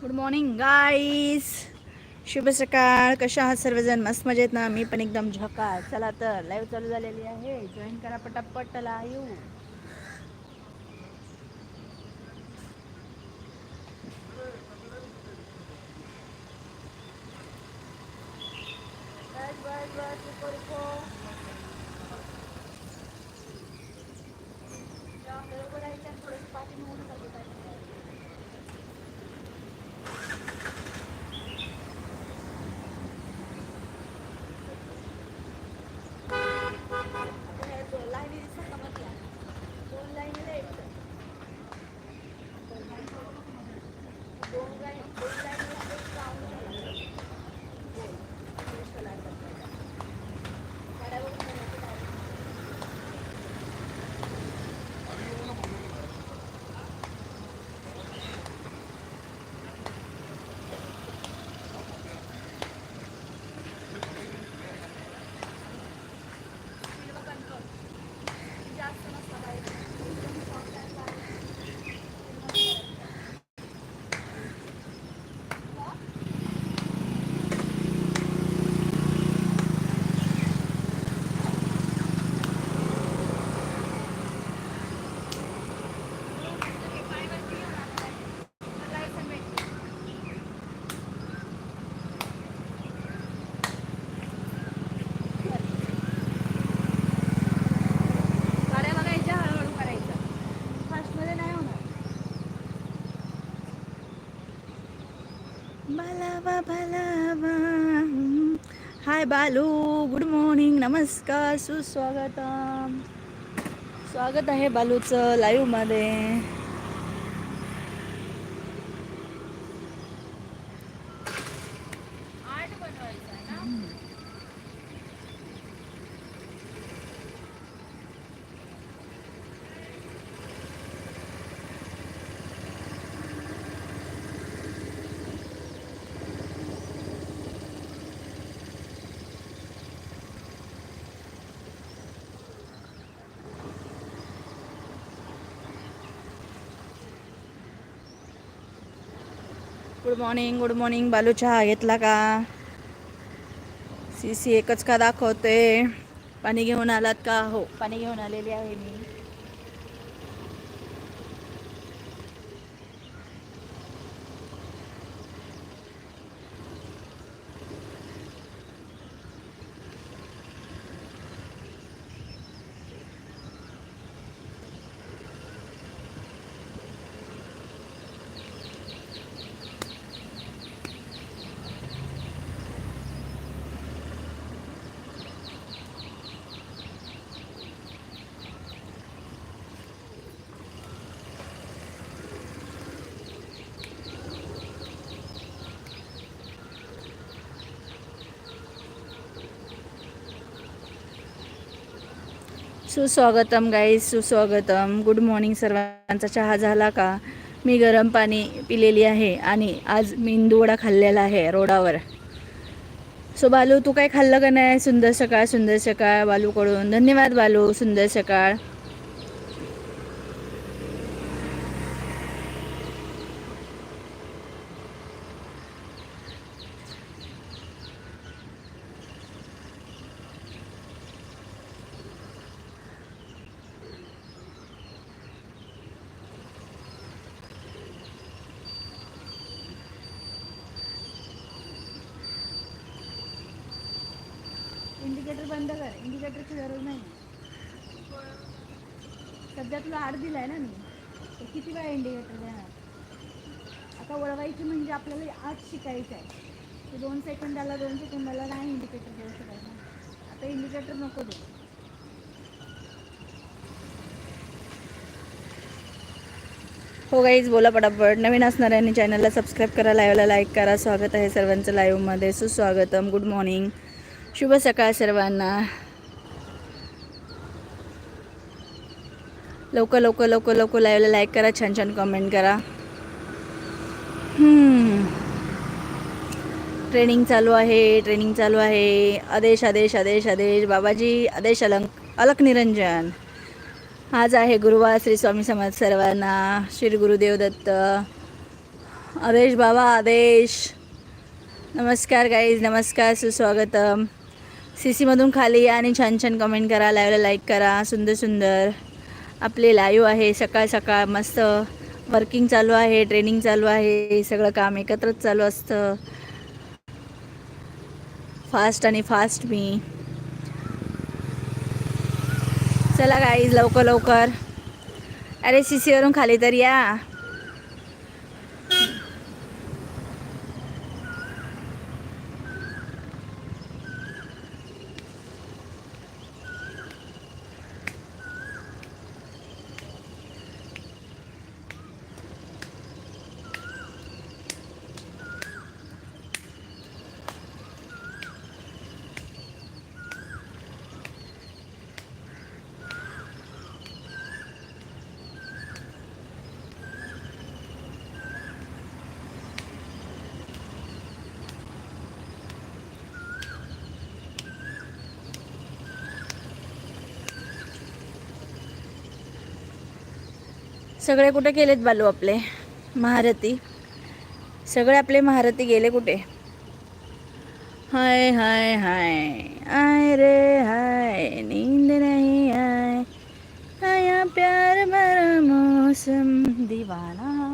Good morning गाईस शुभ सकाळ. कशा आहात सर्वजण? मस्त मजेत ना? मी पण एकदम झकाळ. चला तर लाईव्ह चालू झालेली आहे. जॉईन करा पटापट. लाईव्ह भलावा भलावा। हाय बालू गुड मॉर्निंग नमस्कार सुस्वागतम. स्वागत आहे बालूचं लाईव्हमध्ये good morning good morning Balu चहा घेतला का? सी सी एकच का दाखवते. पाणी घेऊन आलात का? हो पाणी घेऊन आलेली आहे मी. सुस्वागतम गाईज सुस्वागतम. गुड मॉर्निंग सर्वांचा. चहा झाला का? मी गरम पाणी पिलेली आहे आणि आज मेंदूवडा खाल्लेला आहे रोडावर. सो बालू तू काय खाल्लं का नाही? सुंदर सकाळ सुंदर सकाळ बालूकडून. धन्यवाद बालू. सुंदर सकाळ. इंडिकेटर बंद कर. इंडिकेटरची गरज नाही सध्या तुला आड दिलाय ना मी. किती वेळा इंडिकेटर देणार? आता वळवायची म्हणजे आपल्याला आठ शिकायचं आहे. ते दोन सेकंदाला दोन सेकंदाला नाही इंडिकेटर देऊ शकत ना. आता इंडिकेटर नको देऊ. हो गाईज बोला पटापट. नवीन असणाऱ्यांनी चॅनलला सबस्क्राईब करा लाईव्हला लाईक करा. स्वागत आहे सर्वांचं लाईव्हमध्ये सुस्वागतम. गुड मॉर्निंग शुभ सकाळ सर्वांना. लवकर लवकर लवकर लवकर लाईव्हला लाईक करा छान छान कमेंट करा. ट्रेनिंग चालू आहे ट्रेनिंग चालू आहे. आदेश आदेश आदेश आदेश. बाबाजी आदेश अलंक अलक निरंजन. आज आहे गुरुवार श्री स्वामी समाज सर्वांना. श्री गुरुदेव दत्त. आदेश बाबा आदेश. नमस्कार गाईज नमस्कार सुस्वागतम. सी सीमधून खाली या आणि छान छान कमेंट करा लाईव्हला लाईक करा. सुंदर सुंदर. आपले लाईव्ह आहे सकाळ सकाळ मस्त. वर्किंग चालू आहे ट्रेनिंग चालू आहे सगळं काम एकत्रच चालू असतं. फास्ट आणि फास्ट मी. चला गाईज लवकर लवकर. अरे सी सीवरून खाली तर या. सगळे कुठे गेलेत बालू आपले? महारथी. सगळे आपले महारथी गेले कुठे? हाय हाय हाय. आय रे हाय. नींद नाही आय. आया प्यार भरा मौसम दिवाना.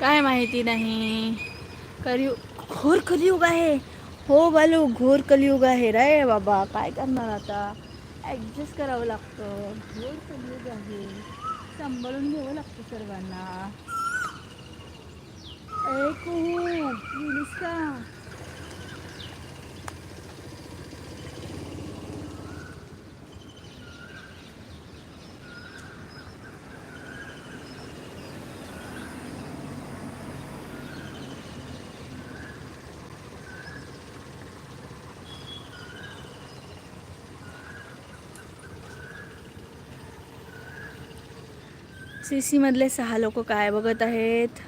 काय माहिती नाही. कलियुग घोर कलियुग आहे. हो बालू घोर कलियुग आहे रे बाबा. काय करणार आता? ॲडजस्ट करावं लागतं. घोर कलियुग आहे. सांभाळून घ्यावं लागतं सर्वांना. ऐकू कुहू का सी सीमधले सहा लोक काय बघत आहेत?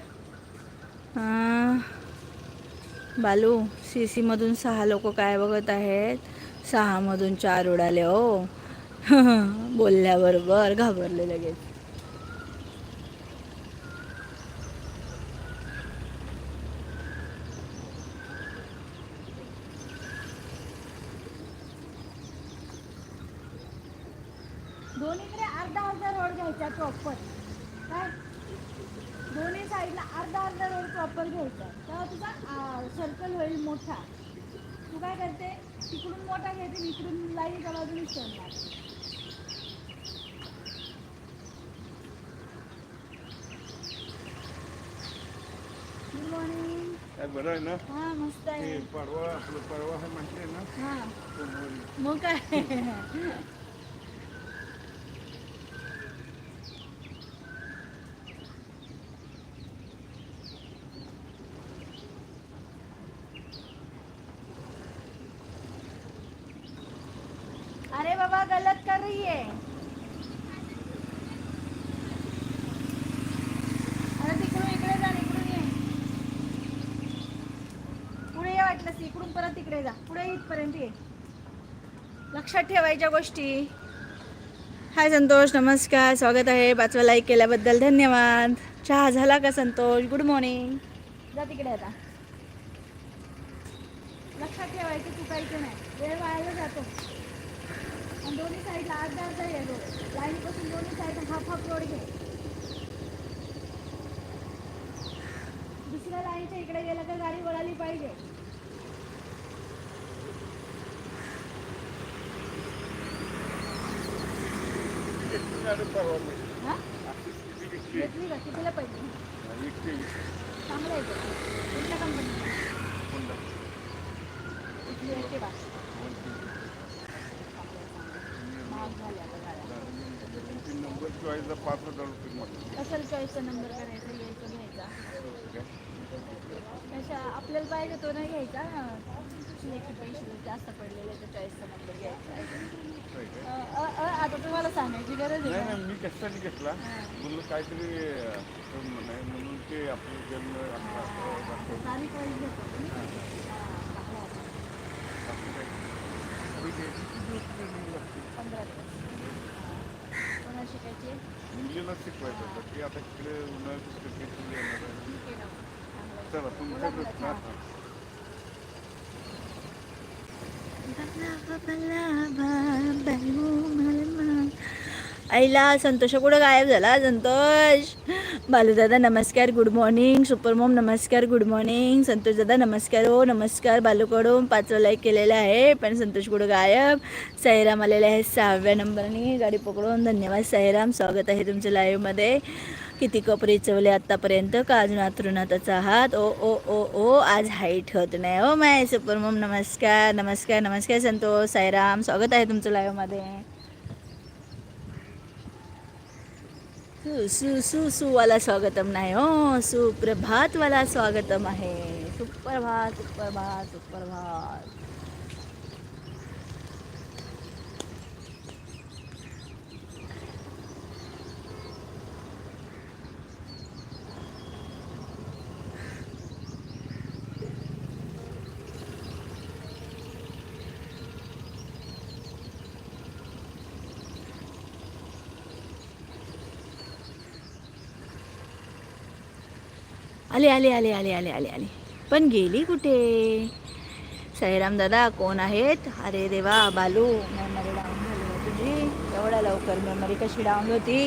बालू सी सीमधून सहा लोक काय बघत आहेत? सहामधून चार उडाले हो. बोलल्याबरोबर घाबरले लगेच. दोन्हीकडे अर्धा अर्धा रोड घ्यायचा प्रॉपर दोन्ही साईडला अर्धा अर्धा रोड प्रॉपर घ्यायचा तेव्हा तुझा सर्कल होईल मोठा. तू काय करते? तिकडून मोठा घेते इकडून लाईनच्या बाजूने सोडणार गुड मॉर्निंग काय बरं आहे ना? हां मस्त आहे. परवा आपलं परवा हे म्हटले ना? हां. सोमवारी. मग काय अरे बाबा गलत कर रही है अरे तिकडून इकडे जा इकडून ये. पुढे ये वाटलंस इकडून परत तिकडे जा. पुढे इथपर्यंत ये. लक्षात ठेवायच्या गोष्टी. हाय संतोष नमस्कार. स्वागत आहे पाचवा लाईक केल्याबद्दल. धन्यवाद. चहा झाला का संतोष? गुड मॉर्निंग जा तिकडे आता. लक्षात ठेवायचं चुकायचं नाही. वेळ वायाला जातो. आणि दोन्ही साईडला अर्धा अर्धा आहे रोड. लाईनपासून दोन्ही साईड हाफ हाफ रोड घे. दुसऱ्या लाईनच्या इकडे गेलं तर गाडी वळाली पाहिजे. हा? घेतली का? कितीला पाहिजे? चांगलं आहे तुमच्या कंपनी इथली नंबर चॉईसला पाच हजार रुपये म्हटलं कशाला चॉईसचा नंबर करायचा यायचा घ्यायचा आपल्याला पाहिजे तो नाही घ्यायचा लेखी पैसे जास्त पडलेले तर चॉईसचा नंबर घ्यायचा अ, अ, अ, आता तुम्हाला सांगायची गरज नाही आहे? नाही मी कशासाठी घेतला म्हणलं काहीतरी नाही म्हणून ते आपलं जन्म. तारीख वाईज घेतो? हा, चांगलं आहे. बाकी काही. आणि ते किती दिवस training लागते? पंधरा दिवस कोणाला शिकायची मुलीला शिकवायचं होतं ते आता इकडे उन्हाळ्याची येणार आहे आईला संतोष कुठं गायब झाला? संतोष. बालूदादा नमस्कार गुड मॉर्निंग सुपर मॉम नमस्कार गुड मॉर्निंग संतोष दादा नमस्कार हो नमस्कार. बालूकडून पाचवा लाईक केलेला आहे पण संतोष कुठं गायब? साईराम आलेले आहे सहाव्या नंबरनी. गाडी पकडून धन्यवाद साईराम. स्वागत आहे तुमच्या लाईव्हमध्ये किती कपडे चवले आत्तापर्यंत का अजून आतरुणातच आहात? ओ ओ ओ ओ आज हाईट होत नाही. हो माय सुपर मॉम नमस्कार नमस्कार नमस्कार संतोष साईराम. स्वागत आहे तुमचं लाईव्हमध्ये सु सु सु सुवाला स्वागतम नाही हो सुप्रभातवाला स्वागतम आहे। सुप्रभात सुप्रभात सुप्रभात। आले आले आले आले आले आले आले. पण गेली कुठे? साईराम दादा कोण आहेत? अरे देवा बालू मेमरी डाऊन झाली तुझी. एवढ्या लवकर मेमरी कशी डाऊन होती?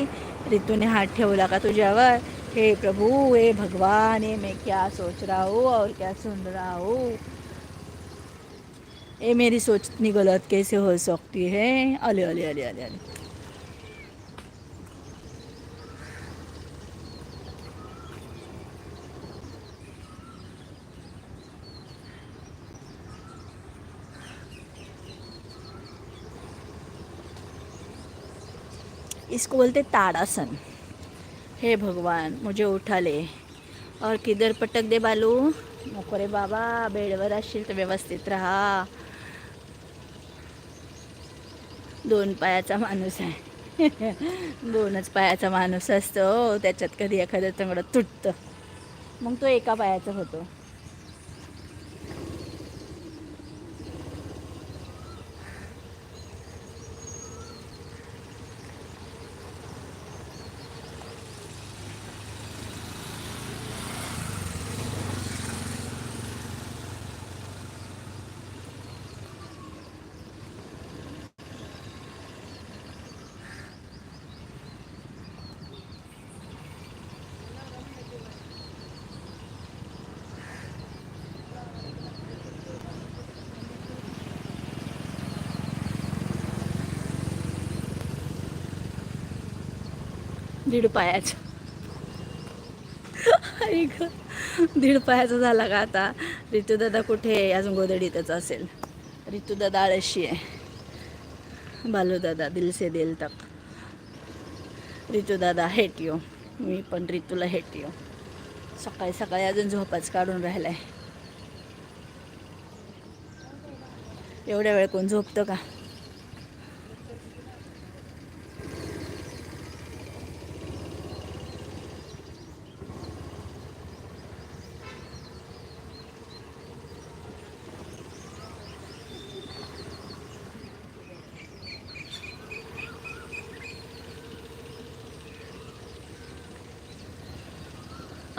रितूने हात ठेवला का तुझ्यावर? हे प्रभू हे भगवान हे मैं क्या सोच रहा हूँ और क्या सुन रहा हूँ? ये मेरी सोच इतनी गलत कैसे हो सकती है? अले अले अले अले अले इसको बोलते ताड़ासन. हे भगवान मुझे उठा ले और किधर पटक दे बालू? नको रे बाबा बेडवर असशील तर व्यवस्थित राहा. दोन पायाचा माणूस आहे. दोनच पायाचा माणूस असतो. त्याच्यात कधी एखादं तंगडं तुटतं. मग तो एका पायाचा होतो. दीड पायाचा. आई ग दीड पायाचा झाला का आता? ऋतुदादा कुठे? आहे अजून गोदडीतच असेल. ऋतुदादा आळशी आहे. बालूदादा दिलसे दिल तक. ऋतुदादा येऊ मी पण ऋतूला येऊ सकाळी सकाळी अजून झोपाच काढून राहिलाय. एवढ्या वेळ कोण झोपतं का?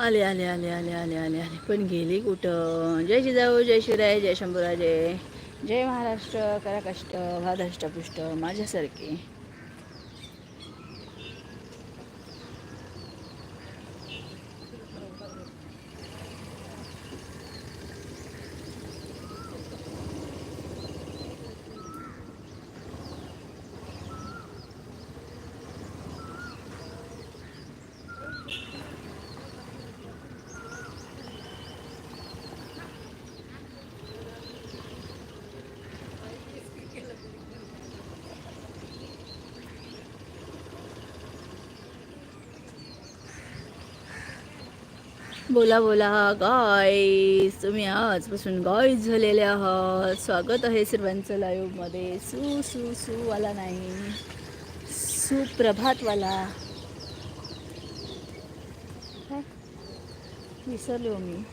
आले आले आले आले आले आले आले. पण गेली कुठं? जय जिजाऊ जय शिवराय जय शंभूराजे. जय महाराष्ट्र करा कष्ट वादष्टपुष्ट माझ्यासारखी. बोला बोला गाईज तुम्ही आजपासून गाईज झालेले आहात. स्वागत आहे सर्वांचं लाईव्हमध्ये सु सु सूवाला नाही. सुप्रभातवाला. काय? हो मी.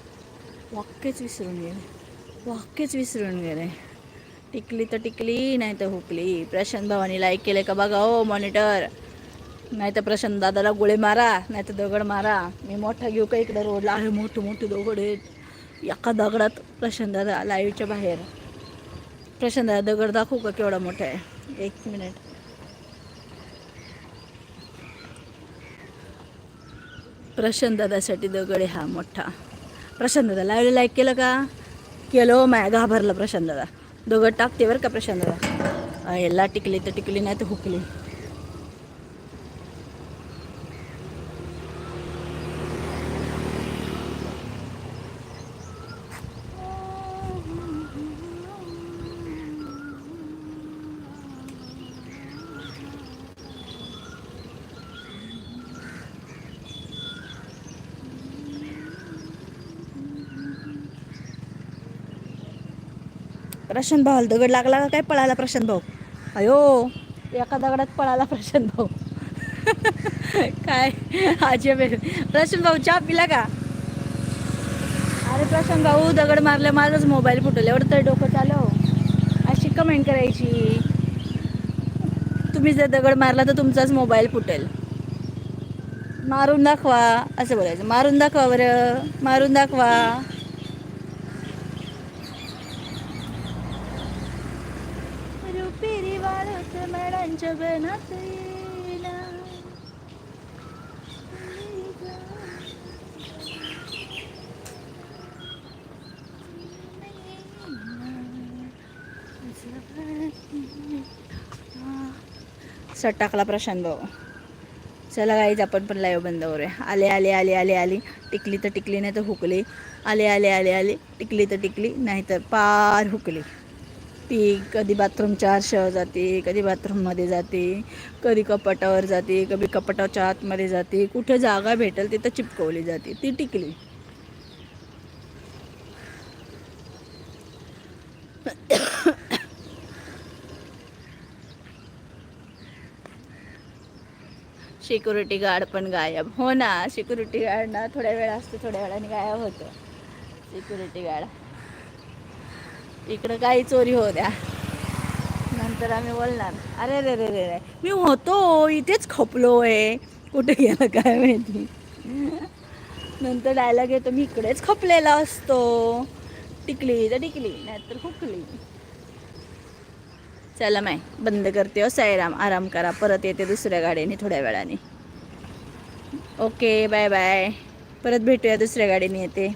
वाक्यच विसरून गेले. वाक्यच विसरून गेले. टिकली तर टिकली नाही तर हुकली प्रशांत भावानी लाईक केले का बघा हो, ओ मॉनिटर नाही तर प्रशांत दादाला गोळे मारा नाही तर दगड मारा. मी मोठा घेऊ का इकडं रोडला? आहे मोठे मोठे दगड आहेत. एका दगडात प्रशांत दादा लाईव्हच्या बाहेर. प्रशांत दादा दगड दाखवू का केवढा मोठा आहे? एक मिनिट प्रशांत दादासाठी दगड आहे हा मोठा. प्रशांत दादा लाईव्हला लाईक केलं का? केलं हो माया घाबरला प्रशांत दादा. दगड टाकते बरं का प्रशांत दादा. याला टिकली तर टिकली नाही तर हुकली. प्रशांत भाऊ दगड लागला का? काय पळाला प्रशांत भाऊ? अयो एका दगडात पळाला प्रशांत भाऊ. काय? आहे. प्रशांत भाऊ चहा पिला का? अरे प्रशांत भाऊ दगड मारल्या माझाच मोबाईल फुटल एवढं तर डोकं चालव अशी कमेंट करायची. तुम्ही जर दगड मारला तर तुमचाच मोबाईल फुटेल. मारून दाखवा असं बोलायचं. मारून दाखवा बरं. मारून दाखवा. जगनात सट टाकला प्रशांत भाऊ. चला गाईज आपण पण लाईव्ह बंद करूया. आले आले आले आले आले. टिकली तर टिकली नाही तर हुकली. आले आले आले आले. टिकली तर टिकली नाही तर पार हुकली. ती कधी बाथरूमच्या आरशावर जाते कधी बाथरूममध्ये जाते कधी कपाटावर जाते कधी कपाटाच्या आतमध्ये जाते कुठे जागा भेटेल तिथं चिपकवली जाते ती टिकली. सिक्युरिटी गार्ड पण गायब. हो ना सिक्युरिटी गार्ड ना थोड्या वेळ असतो थोड्या वेळाने गायब होतं. सिक्युरिटी गार्ड इकडं काही चोरी हो द्या. नंतर आम्ही बोलणार अरे रे रे रे रे मी होतो इथेच खपलो आहे. कुठे गेलं काय माहिती? नंतर डायलॉग येतो मी इकडेच खपलेला असतो. टिकली तर टिकली नाहीतर खुकली चला माय बंद करते हो साईराम आराम करा परत येते दुसऱ्या गाडीने थोड्या वेळाने. Okay bye bye. परत भेटूया दुसऱ्या गाडीने येते.